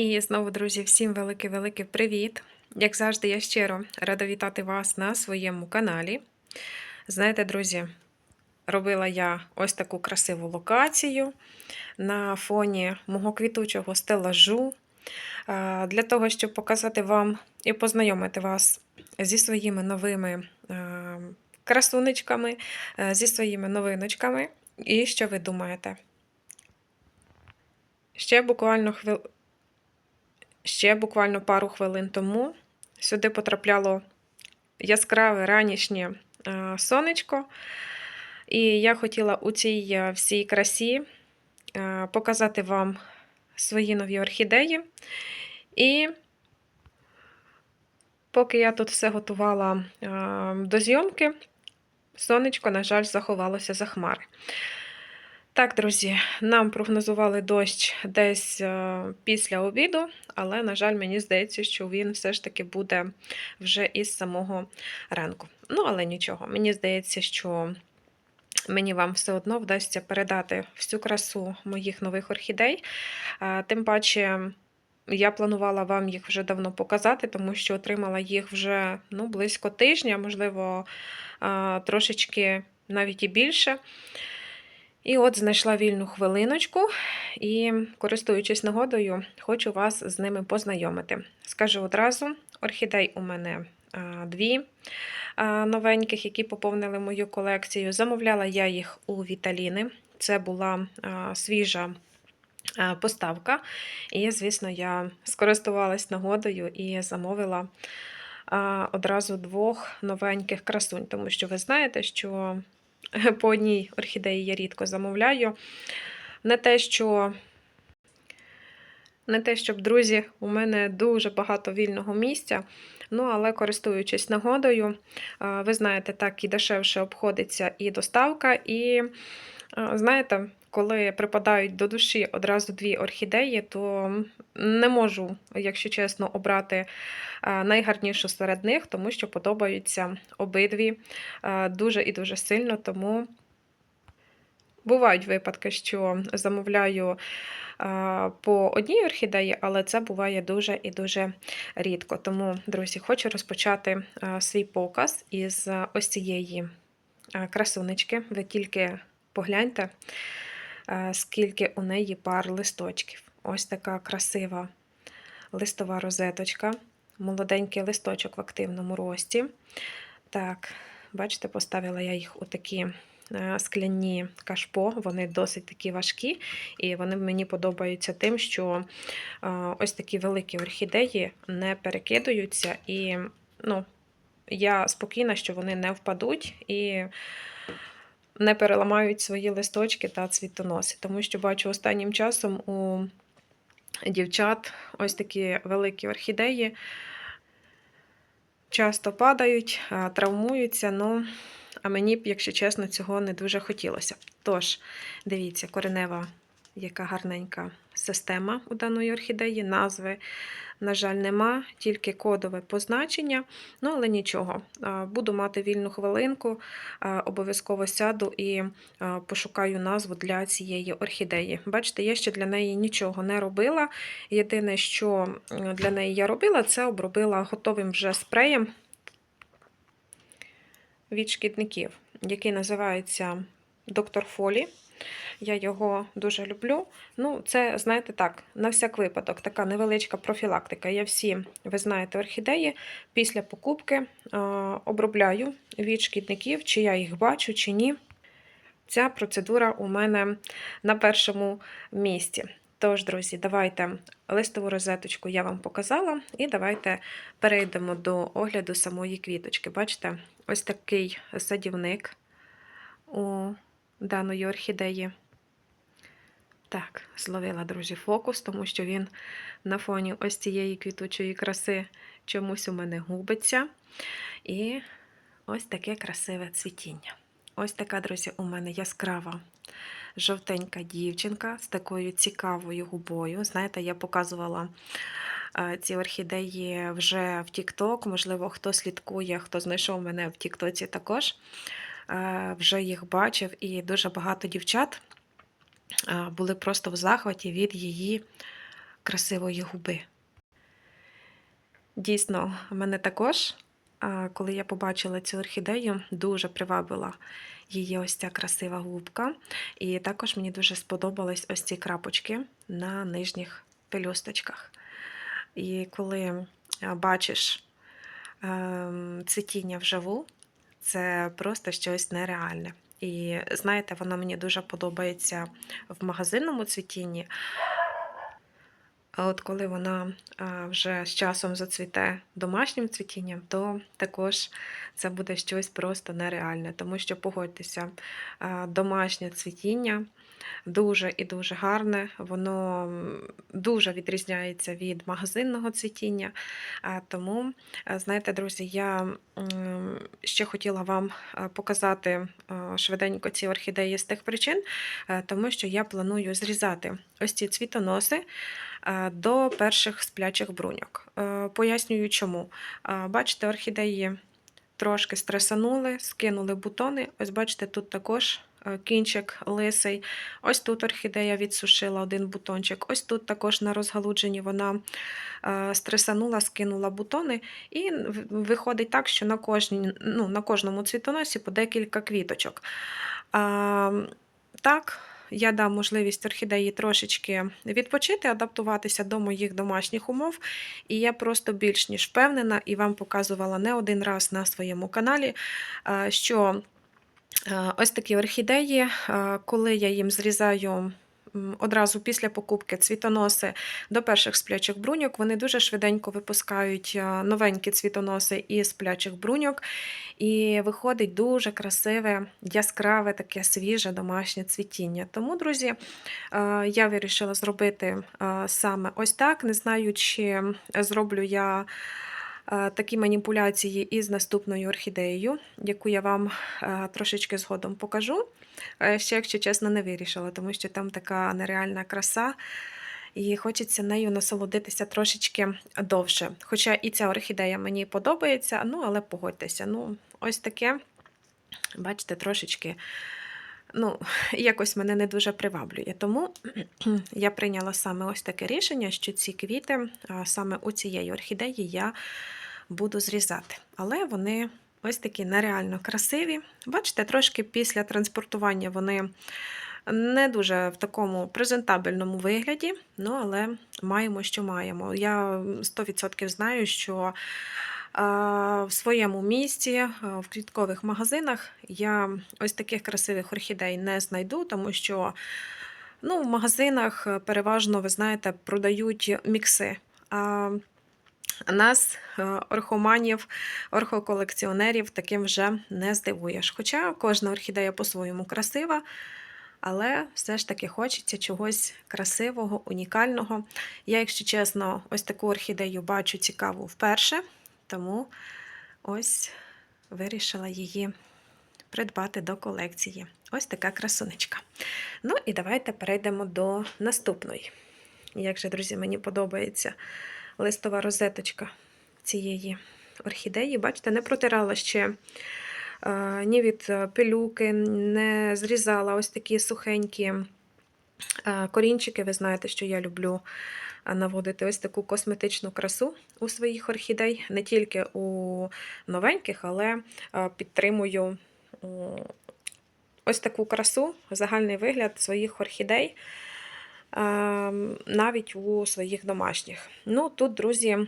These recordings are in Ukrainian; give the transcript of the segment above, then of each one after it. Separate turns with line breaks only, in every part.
І знову, друзі, всім великий-великий привіт! Як завжди, я щиро рада вітати вас на своєму каналі. Знаєте, друзі, робила я ось таку красиву локацію на фоні мого квітучого стелажу. Для того, щоб показати вам і познайомити вас зі своїми новими красунечками, зі своїми новиночками. І що ви думаєте? Ще буквально хвил... Ще буквально пару хвилин тому сюди потрапляло яскраве ранішнє е, сонечко. І я хотіла у цій е, всій красі е, показати вам свої нові орхідеї. І поки я тут все готувала до зйомки, сонечко, на жаль, заховалося за хмари. Так, друзі, нам прогнозували дощ десь е, після обіду, але, на жаль, мені здається, що він все ж таки буде вже із самого ранку. Ну, але нічого, мені здається, що мені вам все одно вдасться передати всю красу моїх нових орхідей. Тим паче. Я планувала вам їх вже давно показати, тому що отримала їх вже ну, близько тижня, можливо, трошечки навіть і більше. І от знайшла вільну хвилиночку і, користуючись нагодою, хочу вас з ними познайомити. Скажу одразу: орхідей у мене дві новеньких, які поповнили мою колекцію. Замовляла я їх у Віталіни. Це була свіжа. Поставка, і, звісно, я скористувалась нагодою і замовила одразу двох новеньких красунь, тому що ви знаєте, що по одній орхідеї я рідко замовляю. Не те, що. Не те, щоб, друзі, у мене дуже багато вільного місця. Ну, але користуючись нагодою, ви знаєте, так і дешевше обходиться і доставка. І, знаєте, коли припадають до душі одразу дві орхідеї, то не можу, якщо чесно, обрати найгарнішу серед них, тому що подобаються обидві дуже і дуже сильно. Тому бувають випадки, що замовляю по одній орхідеї, але це буває дуже і дуже рідко. Тому, друзі, хочу розпочати свій показ із ось цієї красунечки. Ви тільки погляньте, скільки у неї пар листочків. Ось така красива листова розеточка, молоденький листочок в активному рості. Так, бачите, поставила я їх у такі Е, скляні кашпо, вони досить такі важкі, і вони мені подобаються тим, що е, ось такі великі орхідеї не перекидаються, і ну, я спокійна, що вони не впадуть і не переламають свої листочки та цвітоноси. Тому що бачу останнім часом у дівчат ось такі великі орхідеї. Часто падають, травмуються, ну а мені б, якщо чесно, цього не дуже хотілося. Тож, дивіться, коренева, яка гарненька система у даної орхідеї, назви, на жаль, нема, тільки кодове позначення. Ну, але нічого. Буду мати вільну хвилинку, обов'язково сяду і пошукаю назву для цієї орхідеї. Бачите, я ще для неї нічого не робила. Єдине, що для неї я робила, це обробила готовим вже спреєм від шкідників, який називається Доктор Фолі. Я його дуже люблю. Ну, це, знаєте, так, на всяк випадок, така невеличка профілактика. Я всі, ви знаєте, орхідеї після покупки обробляю від шкідників, чи я їх бачу, чи ні. Ця процедура у мене на першому місці. Тож, друзі, давайте листову розеточку я вам показала, і давайте перейдемо до огляду самої квіточки. Бачите, ось такий садівник у даної орхідеї. Так, зловила, друзі, фокус, тому що він на фоні ось цієї квітучої краси чомусь у мене губиться. І ось таке красиве цвітіння. Ось така, друзі, у мене яскрава жовтенька дівчинка з такою цікавою губою. Знаєте, я показувала е, ці орхідеї вже в TikTok, можливо, хто слідкує, хто знайшов мене в Тіктоці також. Е, вже їх бачив, і дуже багато дівчат були просто в захваті від її красивої губи. Дійсно, мене також, коли я побачила цю орхідею, дуже привабила її ось ця красива губка. І також мені дуже сподобались ось ці крапочки на нижніх пелюсточках. І коли бачиш ем, цвітіння вживу, це просто щось нереальне. І знаєте, вона мені дуже подобається в магазинному цвітінні. А от коли вона вже з часом зацвіте домашнім цвітінням, то також це буде щось просто нереальне. Тому що погодьтеся, домашнє цвітіння дуже і дуже гарне, воно дуже відрізняється від магазинного цвітіння. Тому, знаєте, друзі, я ще хотіла вам показати швиденько ці орхідеї з тих причин, тому що я планую зрізати ось ці цвітоноси е, до перших сплячих бруньок. Е, Пояснюю чому. Е, Бачите, орхідеї трошки стресанули, скинули бутони. Ось бачите, тут також е, кінчик лисий. Ось тут орхідея відсушила один бутончик. Ось тут також на розгалудженні вона е, стресанула, скинула бутони. І виходить так, що на, кожній, ну, на кожному цвітоносі по декілька квіточок. А, так, я дам можливість орхідеї трошечки відпочити, адаптуватися до моїх домашніх умов. І я просто більш ніж впевнена і вам показувала не один раз на своєму каналі, е, що е, ось такі орхідеї, е, коли я їм зрізаю. Одразу після покупки цвітоноси до перших сплячих бруньок, вони дуже швиденько випускають е, новенькі цвітоноси із сплячих бруньок, і виходить дуже красиве, яскраве, таке свіже домашнє цвітіння. Тому, друзі, е, я вирішила зробити е, саме ось так. Не знаю, чи зроблю я е, такі маніпуляції із наступною орхідеєю, яку я вам е, трошечки згодом покажу. Е, Ще, якщо чесно, не вирішила, тому що там така нереальна краса. І хочеться нею насолодитися трошечки довше. Хоча і ця орхідея мені подобається, ну але погодьтеся, ну ось таке, бачите, трошечки ну, якось мене не дуже приваблює. Тому я прийняла саме ось таке рішення, що ці квіти саме у цієї орхідеї я буду зрізати. Але вони ось такі нереально красиві. Бачите, трошки після транспортування вони не дуже в такому презентабельному вигляді, ну але маємо, що маємо. Я 100% знаю, що в своєму місті, в квіткових магазинах я ось таких красивих орхідей не знайду, тому що ну, в магазинах е, переважно, ви знаєте, продають мікси. А нас, е, орхоманів, орхоколекціонерів, таким вже не здивуєш. Хоча кожна орхідея по-своєму красива, але все ж таки хочеться чогось красивого, унікального. Я, якщо чесно, ось таку орхідею бачу цікаву вперше, тому ось вирішила її придбати до колекції. Ось така красунечка. Ну і давайте перейдемо до наступної. Як же, друзі, мені подобається листова розеточка цієї орхідеї. Бачите, не протирала ще е, ні від е, пилюки, не зрізала ось такі сухенькі корінчики. Ви знаєте, що я люблю наводити ось таку косметичну красу у своїх орхідей, не тільки у новеньких, але підтримую ось таку красу, загальний вигляд своїх орхідей. Навіть у своїх домашніх. Ну, тут, друзі,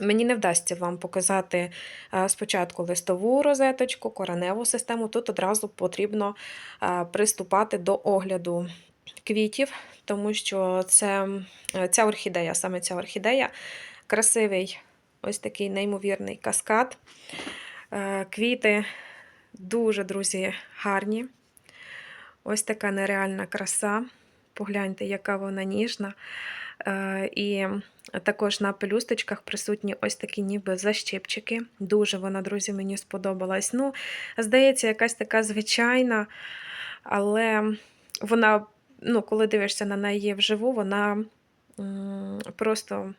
Мені не вдасться вам показати спочатку листову розеточку, кореневу систему. Тут одразу потрібно приступати до огляду квітів, тому що це, е, ця орхідея, саме ця орхідея, красивий ось такий неймовірний каскад. Е, Квіти дуже, друзі, гарні. Ось така нереальна краса. Погляньте, яка вона ніжна. Е, І також на пелюсточках присутні ось такі ніби защипчики. Дуже вона, друзі, мені сподобалась. Ну, здається, якась така звичайна, але вона, ну, коли дивишся на неї вживу, вона просто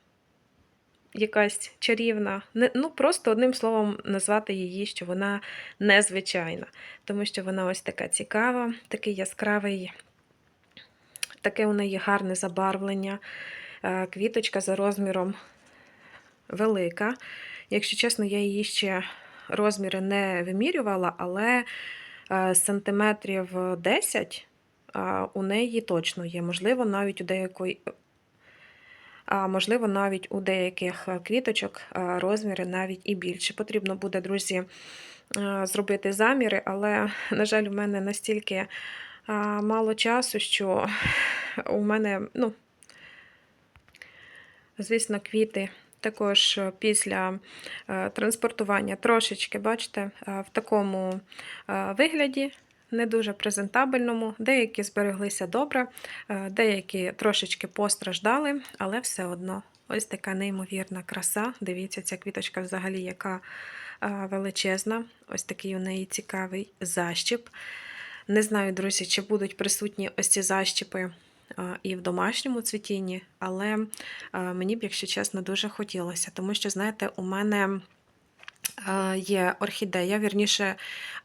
якась чарівна. Ну, просто одним словом назвати її, що вона незвичайна, тому що вона ось така цікава, такий яскравий, таке у неї гарне забарвлення. Е, Квіточка за розміром велика. Якщо чесно, я її ще розміри не вимірювала, але е, сантиметрів 10 е, у неї точно є. Можливо, навіть у деякої. Можливо, навіть у деяких е, квіточок розміри навіть і більше. Потрібно буде, друзі, е, зробити заміри, але, на жаль, у мене настільки мало часу, що у мене, ну, звісно, квіти також після е, транспортування трошечки, бачите, в такому вигляді. Не дуже презентабельному, деякі збереглися добре, е, деякі трошечки постраждали, але все одно ось така неймовірна краса. Дивіться, ця квіточка взагалі яка е, величезна. Ось такий у неї цікавий защіп. Не знаю, друзі, чи будуть присутні ось ці защіпи е, і в домашньому цвітінні, але мені б, якщо чесно, дуже хотілося, тому що, знаєте, у мене. Е, Є орхідея, вірніше,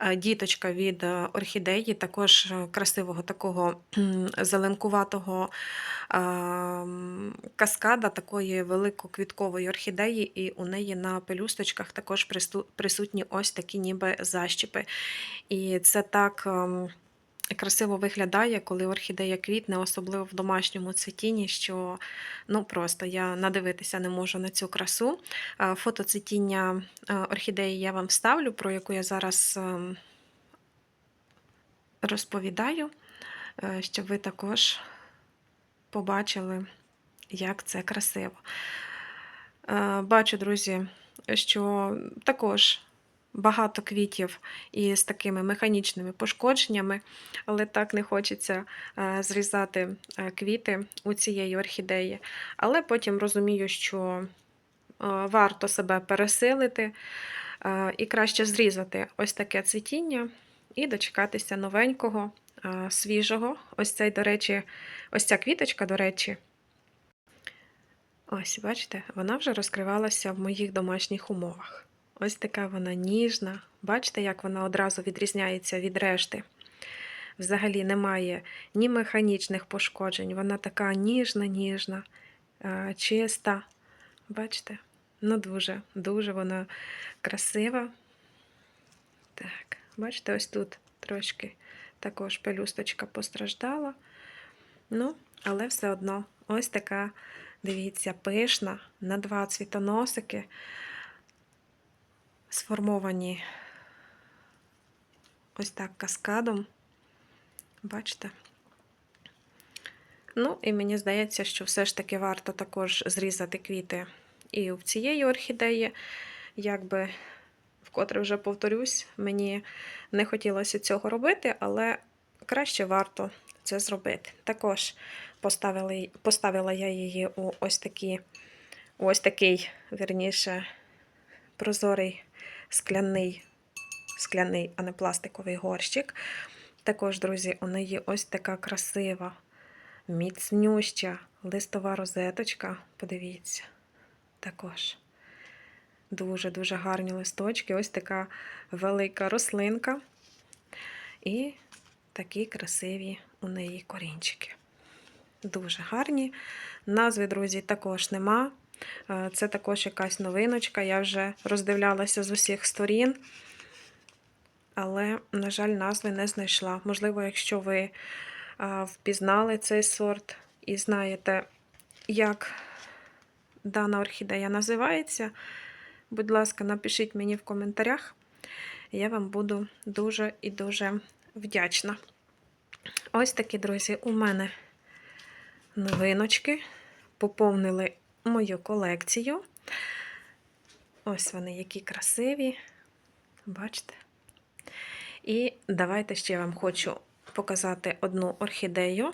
е, діточка від е, орхідеї, також красивого такого зеленкуватого каскада, такої великоквіткової орхідеї, і у неї на пелюсточках також присутні ось такі ніби защіпи. І це так ем, красиво виглядає, коли орхідея квітне, особливо в домашньому цвітінні, що ну просто я надивитися не можу на цю красу. Е, Фото цвітіння е, орхідеї я вам вставлю, про яку я зараз ем, розповідаю, е, щоб ви також побачили, як це красиво. Бачу, друзі, що також багато квітів із такими механічними пошкодженнями, але так не хочеться е, зрізати е, квіти у цієї орхідеї. Але потім розумію, що е, варто себе пересилити і краще зрізати ось таке цвітіння і дочекатися новенького, свіжого. Ось цей, до речі, ось ця квіточка, до речі. Ось, бачите, вона вже розкривалася в моїх домашніх умовах. Ось така вона ніжна. Бачите, як вона одразу відрізняється від решти. Взагалі немає ні механічних пошкоджень. Вона така ніжна, ніжна, чиста. Бачите? Ну, дуже, дуже вона красива. Так, бачите, ось тут трошки також пелюсточка постраждала. Ну, але все одно ось така, дивіться, пишна на два цвітоносики, сформовані ось так каскадом. Бачите? Ну, і мені здається, що все ж таки варто також зрізати квіти і в цієї орхідеї. Якби, вкотре вже повторюсь, мені не хотілося цього робити, але краще варто це зробити. Також поставила, поставила я її у ось такі, ось такий, вірніше, прозорий скляний, скляний, а не пластиковий горщик. Також, друзі, у неї ось така красива, міцнюща листова розеточка. Подивіться, також. Дуже-дуже гарні листочки. Ось така велика рослинка. І такі красиві у неї корінчики. Дуже гарні. Назви, друзі, також нема. Е, Це також якась новиночка. Я вже роздивлялася з усіх сторін, але, на жаль, назви не знайшла. Можливо, якщо ви е, впізнали цей сорт і знаєте, як дана орхідея називається, будь ласка, напишіть мені в коментарях. Я вам буду дуже і дуже вдячна. Ось такі, друзі, у мене новиночки. Поповнили мою колекцію. Ось вони, які красиві. Бачите? І давайте ще я вам хочу показати одну орхідею,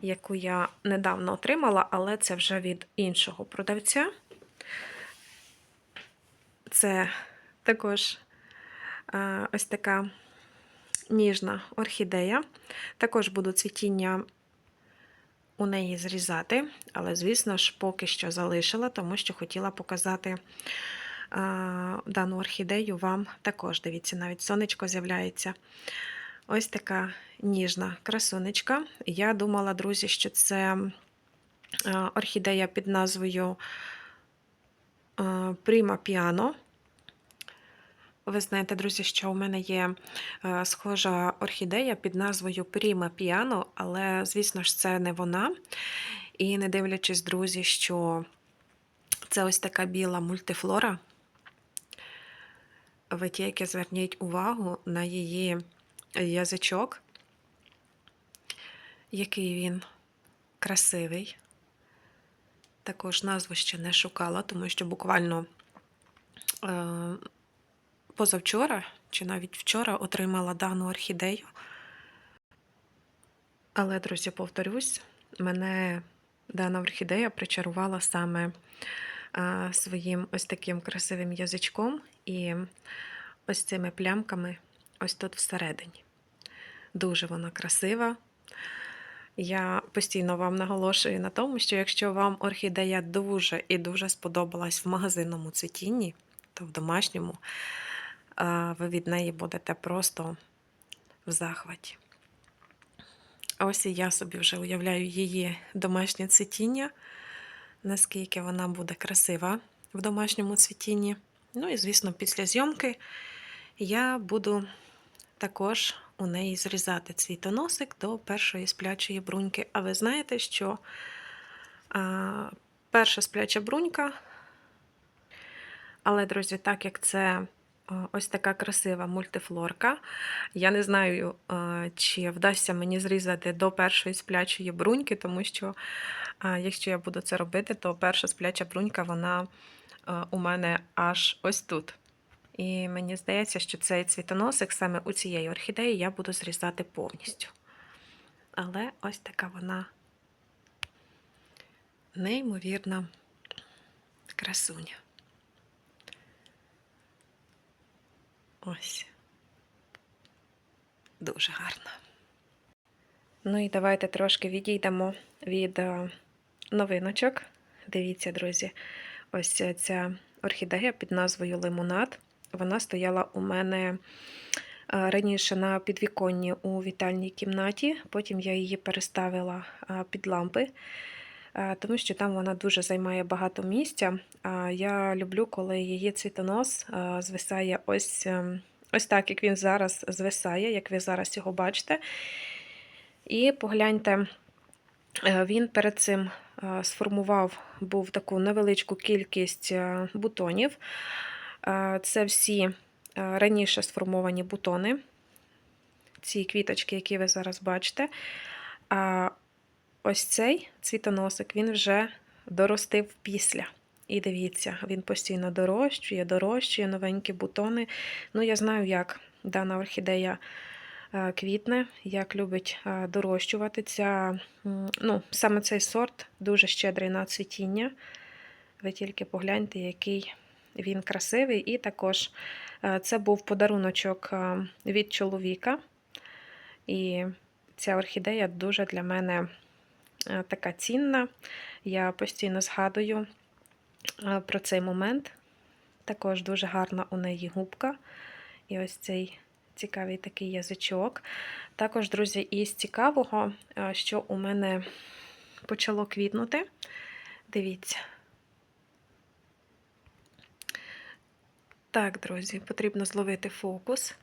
яку я недавно отримала, але це вже від іншого продавця. Це також е, ось така ніжна орхідея. Також буду цвітіння у неї зрізати, але, звісно ж, поки що залишила, тому що хотіла показати а, дану орхідею вам також. Дивіться, навіть сонечко з'являється. Ось така ніжна красунечка. Я думала, друзі, що це орхідея під назвою Prima Piano. Ви знаєте, друзі, що у мене є е, схожа орхідея під назвою Prima Piano, але, звісно ж, це не вона. І не дивлячись, друзі, що це ось така біла мультифлора. Ви тільки зверніть увагу на її язичок, який він красивий. Також назву ще не шукала, тому що буквально е, позавчора чи навіть вчора отримала дану орхідею. Але, друзі, повторюсь, мене дана орхідея причарувала саме своїм ось таким красивим язичком і ось цими плямками ось тут всередині. Дуже вона красива. Я постійно вам наголошую на тому, що якщо вам орхідея дуже і дуже сподобалась в магазинному цвітінні, то в домашньому ви від неї будете просто в захваті. Ось і я собі вже уявляю її домашнє цвітіння, наскільки вона буде красива в домашньому цвітінні. Ну і, звісно, після зйомки я буду також у неї зрізати цвітоносик до першої сплячої бруньки. А ви знаєте, що а, перша спляча брунька, але, друзі, так як це ось така красива мультифлорка. Я не знаю, чи вдасться мені зрізати до першої сплячої бруньки, тому що, якщо я буду це робити, то перша спляча брунька вона у мене аж ось тут. І мені здається, що цей цвітоносик саме у цієї орхідеї я буду зрізати повністю. Але ось така вона неймовірна красуня. Ось. Дуже гарно. Ну і давайте трошки відійдемо від е, новиночок. Дивіться, друзі, ось ця орхідея під назвою Лимонад. Вона стояла у мене е, раніше на підвіконні у вітальній кімнаті, потім я її переставила е, під лампи, тому що там вона дуже займає багато місця. Я люблю, коли її цвітонос звисає ось ем, ось так, як він зараз звисає, як ви зараз його бачите. І погляньте, е, він перед цим е, сформував був таку невеличку кількість е, бутонів. Це всі раніше сформовані бутони, ці квіточки, які ви зараз бачите. Ось цей цвітоносик він вже доростив після. І дивіться, він постійно дорощує, дорощує новенькі бутони. Ну, я знаю, як дана орхідея е, квітне, як любить е, дорощувати. Ця, ну, Саме цей сорт дуже щедрий на цвітіння. Ви тільки погляньте, який він красивий. І також е, це був подаруночок від чоловіка. І ця орхідея дуже для мене така цінна. Я постійно згадую про цей момент. Також дуже гарна у неї губка. І ось цей цікавий такий язичок. Також, друзі, із цікавого, що у мене почало квітнути. Дивіться. Так, друзі, потрібно зловити фокус.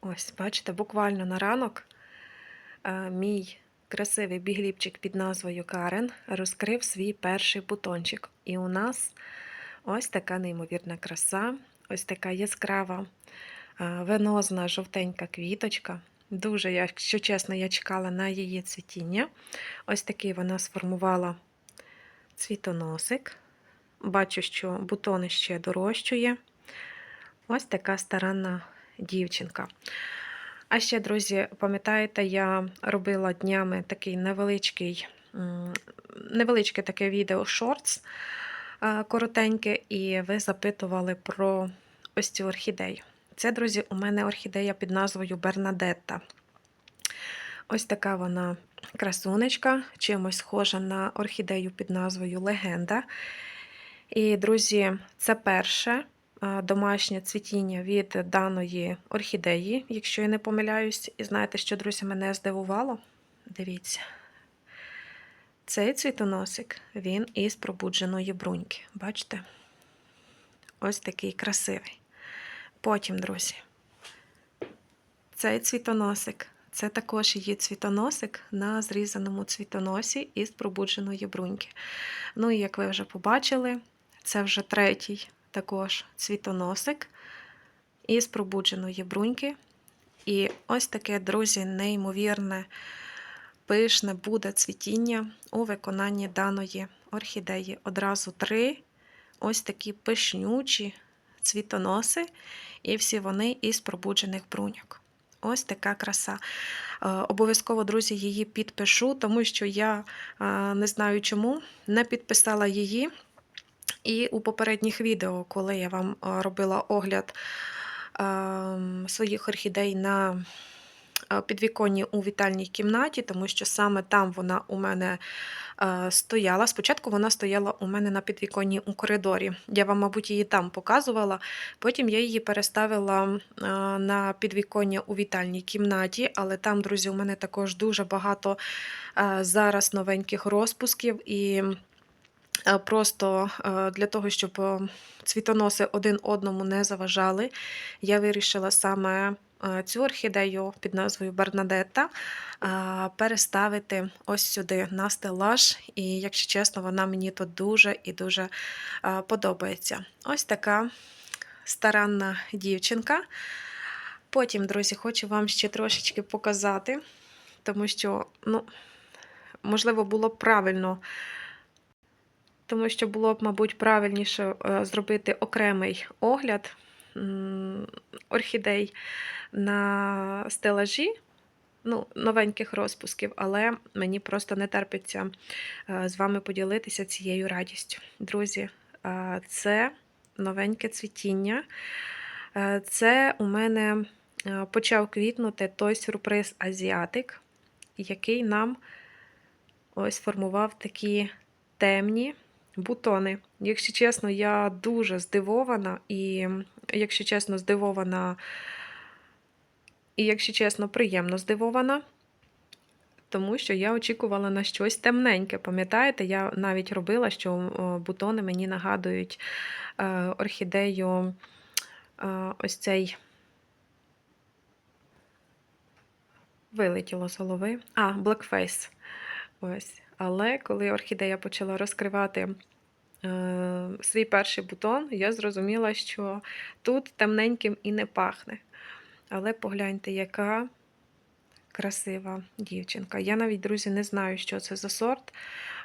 Ось, бачите, буквально на ранок мій красивий бігліпчик під назвою Карен розкрив свій перший бутончик. І у нас ось така неймовірна краса, ось така яскрава, венозна жовтенька квіточка. Дуже, якщо чесно, я чекала на її цвітіння. Ось такий вона сформувала цвітоносик. Бачу, що бутони ще дорощує. Ось така старанна дівчинка. А ще, друзі, пам'ятаєте, я робила днями такий невеличкий, невеличке таке відео шортс коротеньке, і ви запитували про ось цю орхідею. Це, друзі, у мене орхідея під назвою Бернадетта. Ось така вона красунечка, чимось схожа на орхідею під назвою Легенда. І, друзі, це перше домашнє цвітіння від даної орхідеї, якщо я не помиляюсь. І знаєте, що, друзі, мене здивувало? Дивіться. Цей цвітоносик, він із пробудженої бруньки. Бачите? Ось такий красивий. Потім, друзі, цей цвітоносик. Це також її цвітоносик на зрізаному цвітоносі із пробудженої бруньки. Ну і як ви вже побачили, це вже третій також цвітоносик із пробудженої бруньки. І ось таке, друзі, неймовірне, пишне буде цвітіння у виконанні даної орхідеї. Одразу три ось такі пишнючі цвітоноси, і всі вони із пробуджених бруньок. Ось така краса. Е, Обов'язково, друзі, її підпишу, тому що я е, не знаю чому не підписала її. І у попередніх відео, коли я вам е, робила огляд ем, своїх орхідей на е, підвіконні у вітальній кімнаті, тому що саме там вона у мене е, стояла. Спочатку вона стояла у мене на підвіконні у коридорі. Я вам, мабуть, її там показувала. Потім я її переставила на підвіконня у вітальній кімнаті, але там, друзі, у мене також дуже багато зараз новеньких розпусків і. Е, Просто е, для того, щоб е, цвітоноси один одному не заважали, я вирішила саме цю орхідею під назвою Бернадетта переставити ось сюди на стелаж. І, якщо чесно, вона мені тут дуже і дуже подобається. Ось така старанна дівчинка. Потім, друзі, хочу вам ще трошечки показати, тому що, ну, можливо, було б правильно. Тому що було б, мабуть, правильніше е, зробити окремий огляд орхідей на стелажі, ну, новеньких розпусків, але мені просто не терпиться е, з вами поділитися цією радістю. Друзі, е, це новеньке цвітіння. Це у мене почав квітнути той сюрприз Азіатик, який нам ось формував такі темні бутони. Якщо чесно, я дуже здивована, і, якщо чесно, здивована, і, якщо чесно, приємно здивована, тому що я очікувала на щось темненьке. Пам'ятаєте, я навіть робила, що бутони мені нагадують е, орхідею е, ось цей. Вилетіло з голови. А, Blackface. Ось. Але коли орхідея почала розкривати е, свій перший бутон, я зрозуміла, що тут темненьким і не пахне. Але погляньте, яка красива дівчинка. Я навіть, друзі, не знаю, що це за сорт.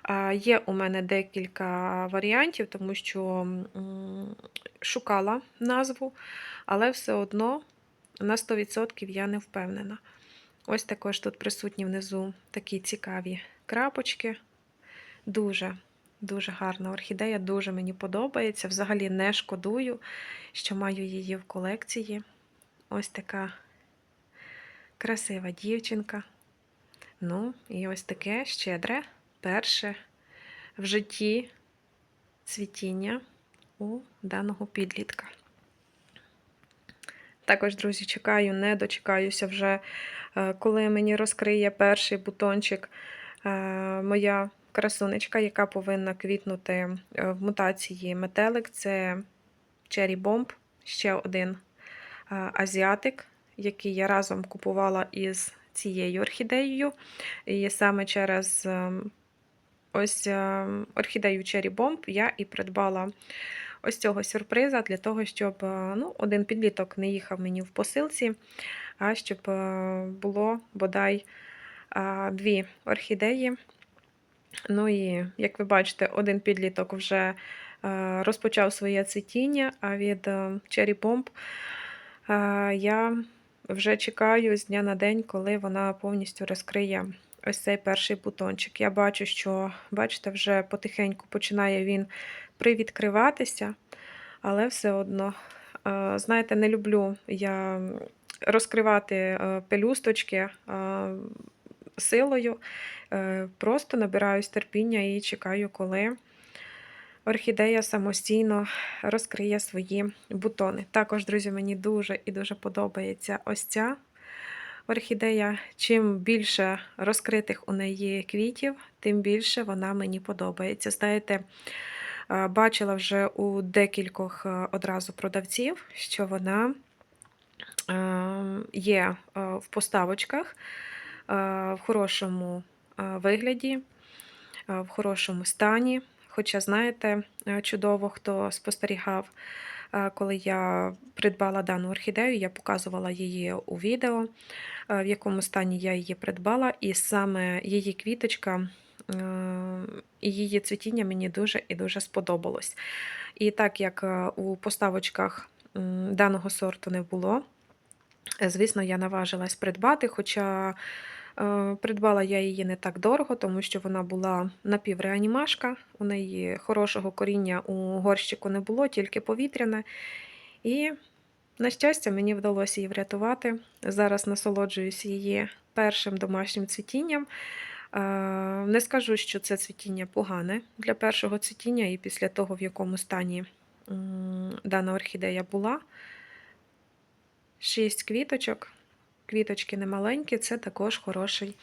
А, Є у мене декілька варіантів, тому що м, шукала назву, але все одно на 100% я не впевнена. Ось також тут присутні внизу такі цікаві крапочки. Дуже, дуже гарна орхідея, дуже мені подобається. Взагалі не шкодую, що маю її в колекції. Ось така красива дівчинка. Ну, і ось таке щедре, перше в житті цвітіння у даного підлітка. Також, друзі, чекаю, не дочекаюся вже, коли мені розкриє перший бутончик е, моя красунечка, яка повинна квітнути е, в мутації метелик. Це Cherry Bomb, ще один азіатик, який я разом купувала із цією орхідеєю. І саме через ось орхідею Cherry Bomb я і придбала ось цього сюрприза для того, щоб ну, один підліток не їхав мені в посилці, а щоб було бодай дві орхідеї. Ну і, як ви бачите, один підліток вже розпочав своє цвітіння, а від Cherry Bomb я вже чекаю з дня на день, коли вона повністю розкриє ось цей перший бутончик. Я бачу, що, бачите, вже потихеньку починає він привідкриватися, але все одно, знаєте, не люблю я розкривати пелюсточки силою. Е, Просто набираюсь терпіння і чекаю, коли орхідея самостійно розкриє свої бутони. Також, друзі, мені дуже і дуже подобається ось ця орхідея. Чим більше розкритих у неї квітів, тим більше вона мені подобається. Знаєте, е, бачила вже у декількох е, одразу продавців, що вона е, є в поставочках в хорошому вигляді, в хорошому стані. Хоча, знаєте, е, чудово, хто спостерігав, е, коли я придбала дану орхідею, я показувала її у відео, е, в якому стані я її придбала, і саме її квіточка і її цвітіння мені дуже і дуже сподобалось. І так як у поставочках даного сорту не було, звісно, я наважилась придбати, хоча Придбала я її не так дорого, тому що вона була напівреанімашка, у неї хорошого коріння у горщику не було, тільки повітряне. І, на щастя, мені вдалося її врятувати. Зараз насолоджуюсь її першим домашнім цвітінням. Е, Не скажу, що це цвітіння погане для першого цвітіння, і після того, в якому стані дана орхідея була. Шість квіточок. Квіточки немаленькі, це також хороший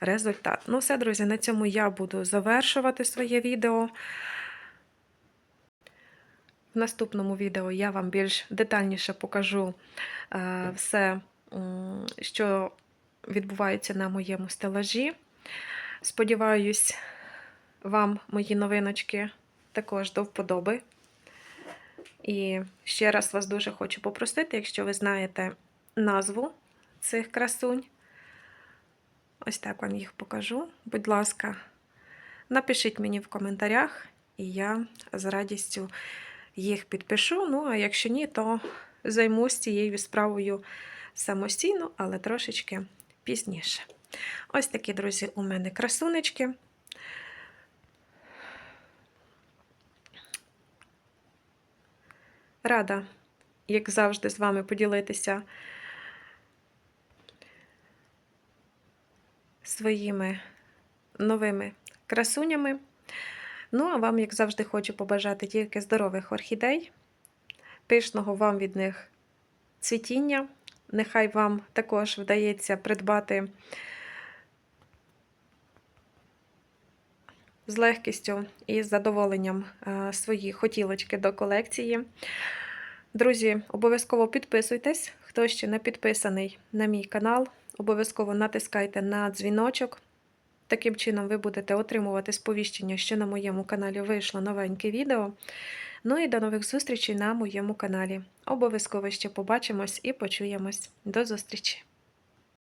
результат. Ну, все, друзі, на цьому я буду завершувати своє відео. В наступному відео я вам більш детальніше покажу е, все, що відбувається на моєму стелажі. Сподіваюсь, вам мої новиночки також до вподоби. І ще раз вас дуже хочу попросити, якщо ви знаєте назву цих красунь. Ось так вам їх покажу. Будь ласка, напишіть мені в коментарях, і я з радістю їх підпишу. Ну, а якщо ні, то займусь цією справою самостійно, але трошечки пізніше. Ось такі, друзі, у мене красунечки. Рада, як завжди, з вами поділитися. Своїми новими красунями. Ну, а вам, як завжди, хочу побажати тільки здорових орхідей, пишного вам від них цвітіння. Нехай вам також вдається придбати з легкістю і з задоволенням е, свої хотілочки до колекції. Друзі, обов'язково підписуйтесь, хто ще не підписаний на мій канал. Обов'язково натискайте на дзвіночок. Таким чином, ви будете отримувати сповіщення, що на моєму каналі вийшло новеньке відео. Ну і до нових зустрічей на моєму каналі. Обов'язково ще побачимось і почуємось. До зустрічі!